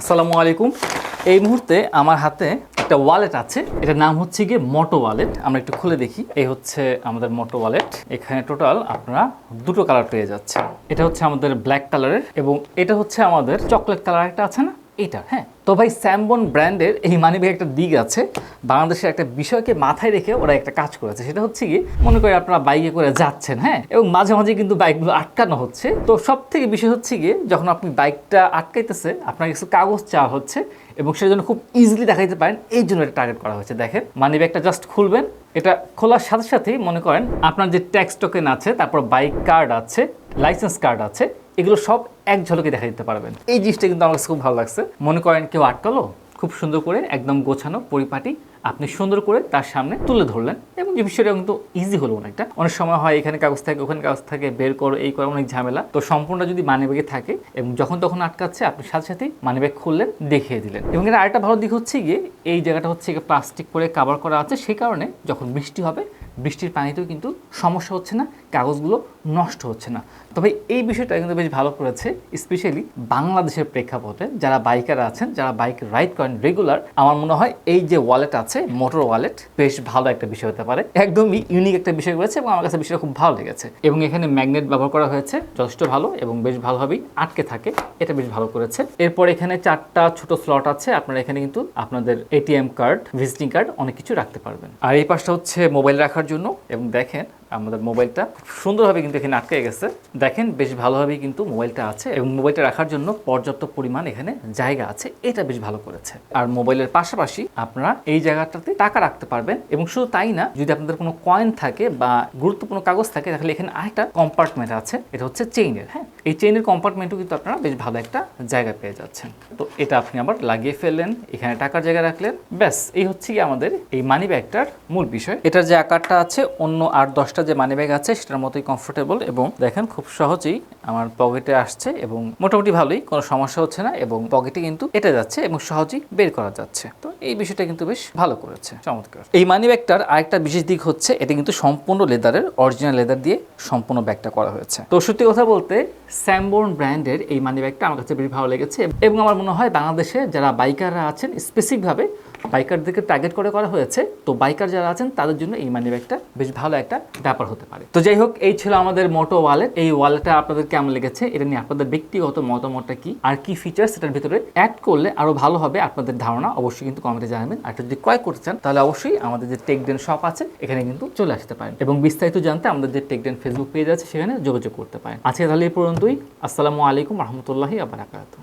আসসালামু আলাইকুম। এই মুহূর্তে আমার হাতে একটা ওয়ালেট আছে। এটার নাম হচ্ছে গিয়ে মোটো ওয়ালেট আমরা একটু খুলে দেখি। এই হচ্ছে আমাদের মোটো ওয়ালেট এখানে টোটাল আপনারা দুটো কালার পেয়ে যাচ্ছে এটা হচ্ছে আমাদের ব্ল্যাক কালারের এবং এটা হচ্ছে আমাদের চকলেট কালার একটা আছে না? এটা হ্যাঁ। তো ভাই স্যামবন ব্র্যান্ডের এই মানিব্যাগ একটা দিক আছে। বাংলাদেশের একটা বিষয়কে মাথায় রেখে ওরা একটা কাজ করেছে। সেটা হচ্ছে কি মনে করি আপনারা বাইকে করে যাচ্ছেন হ্যাঁ? এবং মাঝে মাঝে কিন্তু বাইকগুলো আটকানো হচ্ছে। তো সব থেকে বিষয় হচ্ছে গিয়ে, যখন আপনি বাইকটা আটকাইতেছে, আপনার কিছু কাগজ চাওয়া হচ্ছে এবং সেটা জন্য খুব ইজিলি দেখাইতে পারেন, এই জন্য এটা টার্গেট করা হয়েছে। দেখেন মানি ব্যাগটা জাস্ট খুলবেন। এটা খোলার সাথে সাথেই মনে করেন, আপনার যে ট্যাক্স টোকেন আছে, তারপর বাইক কার্ড আছে লাইসেন্স কার্ড আছে এগুলো সব এক ঝলকে দেখা দিতে পারবেন। এই জিনিসটা কিন্তু আমার কাছে খুব ভালো লাগছে। মনে করেন কেউ আটকালো, খুব সুন্দর করে একদম গোছানো পরিপাটি আপনি সুন্দর করে তার সামনে তুলে ধরলেন এবং যে বিষয়টা কিন্তু ইজি হলো অনেকটা। অনেক সময় হয় এখানে কাগজ থাকে, ওখানে কাগজ থাকে, বের করো, এই করো, অনেক ঝামেলা। তো সম্পূর্ণ যদি মানিব্যাগে থাকে এবং যখন তখন আটকাচ্ছে, আপনি সাথে সাথেই মানিব্যাগ খুললেন, দেখিয়ে দিলেন। এবং এর আরেকটা ভালো দিক হচ্ছে গিয়ে, এই জায়গাটা হচ্ছে প্লাস্টিক করে কাভার করা আছে। সেই কারণে যখন বৃষ্টি হবে বৃষ্টির পানিতেও কিন্তু সমস্যা হচ্ছে না, কাগজগুলো নষ্ট হচ্ছে না। তবে এই বিষয়টা কিন্তু বেশ ভালো করেছে স্পেশালি বাংলাদেশের প্রেক্ষাপটে যারা বাইকার আছেন, যারা বাইক রাইড করেন রেগুলার আমার মনে হয় এই যে ওয়ালেট আছে মোটর ওয়ালেট বেশ ভালো একটা বিষয় হতে পারে। একদমই ইউনিক একটা বিষয় রয়েছে এবং আমার কাছে বিষয়টা খুব ভালো লেগেছে। এবং এখানে ম্যাগনেট ব্যবহার করা হয়েছে, যথেষ্ট ভালো এবং বেশ ভালোভাবেই আটকে থাকে, এটা বেশ ভালো করেছে। এরপর এখানে চারটা ছোট স্লট আছে, আপনারা এখানে কিন্তু আপনাদের এটিএম কার্ড ভিজিটিং কার্ড অনেক কিছু রাখতে পারবেন। আর এই পাশটা হচ্ছে মোবাইল রাখার জন্য এবং দেখেন আমাদের মোবাইলটা সুন্দরভাবে কিন্তু এখানে আটকে গেছে। দেখেন বেশ ভালোভাবেই কিন্তু মোবাইলটা আছে এবং মোবাইলটা রাখার জন্য পর্যাপ্ত পরিমাণ এখানে জায়গা আছে। এটা বেশ ভালো করেছে। আর মোবাইলের পাশাপাশি আপনারা এই জায়গাটাতে টাকা রাখতে পারবেন এবং শুধু তাই না, যদি আপনাদের কোনো কয়েন থাকে বা গুরুত্বপূর্ণ কাগজ থাকে, তাহলে এখানে আরেকটা কম্পার্টমেন্ট আছে। এটা হচ্ছে চেইনের হ্যাঁ? এই চেইনের কম্পার্টমেন্টও কিন্তু আপনারা বেশ ভালো একটা জায়গা পেয়ে যাচ্ছেন। তো এটা আপনি আবার লাগিয়ে ফেললেন, এখানে টাকার জায়গা রাখলেন। ব্যাস, এই হচ্ছে কি আমাদের এই মানি ব্যাগটার মূল বিষয়। এটার যে আকারটা আছে অন্য আট দশটা যে মানি ব্যাগ আছে, সেটার মতোই কমফোর্টেবল এবং দেখেন খুব সহজেই আমার পকেটে আসছে এবং মোটামুটি ভালোই, কোনো সমস্যা হচ্ছে না এবং পকেটে কিন্তু এটা যাচ্ছে এবং সহজেই বের করা যাচ্ছে। তো এই বিষয়টা কিন্তু বেশ ভালো করেছে। চমৎকার। এই মানি ব্যাগটার আরেকটা বিশেষ দিক হচ্ছে এটা কিন্তু সম্পূর্ণ লেদারের অরিজিনাল লেদার দিয়ে সম্পূর্ণ ব্যাগটা করা হয়েছে। তো সত্যি কথা বলতে স্যামবোর্ন ব্র্যান্ডের এই মানি ব্যাগটা আমার কাছে বেশ ভালো লেগেছে এবং আমার মনে হয় বাংলাদেশে যারা বাইকাররা আছেন স্পেসিফিকভাবে বাইকারদেরকে টার্গেট করে করা হয়েছে, তো বাইকার যারা আছেন, তাদের জন্য এই মানি ব্যাগটা বেশ ভালো একটা ব্যাপার হতে পারে। তো যাই হোক, এই ছিল আমাদের মোটো ওয়ালেট এই ওয়ালেটটা আপনাদের কেমন লেগেছে, এটা নিয়ে আপনাদের ব্যক্তিগত মতামতটা কি, আর কি ফিচার্স এটার ভিতরে অ্যাড করলে আরও ভালো হবে আপনাদের ধারণা, অবশ্যই কিন্তু কমেন্টে জানাবেন। আর যদি ক্রয় করতে চান, তাহলে অবশ্যই আমাদের যে টেকডেন শপ আছে, এখানে কিন্তু চলে আসতে পারেন। এবং বিস্তারিত জানতে আমাদের যে টেকডেন ফেসবুক পেজ আছে, সেখানে যোগাযোগ করতে পারেন। আজকে তাহলে এই পর্যন্তই। আসসালামু আলাইকুম রহমতুল্লাহি আবরাকাত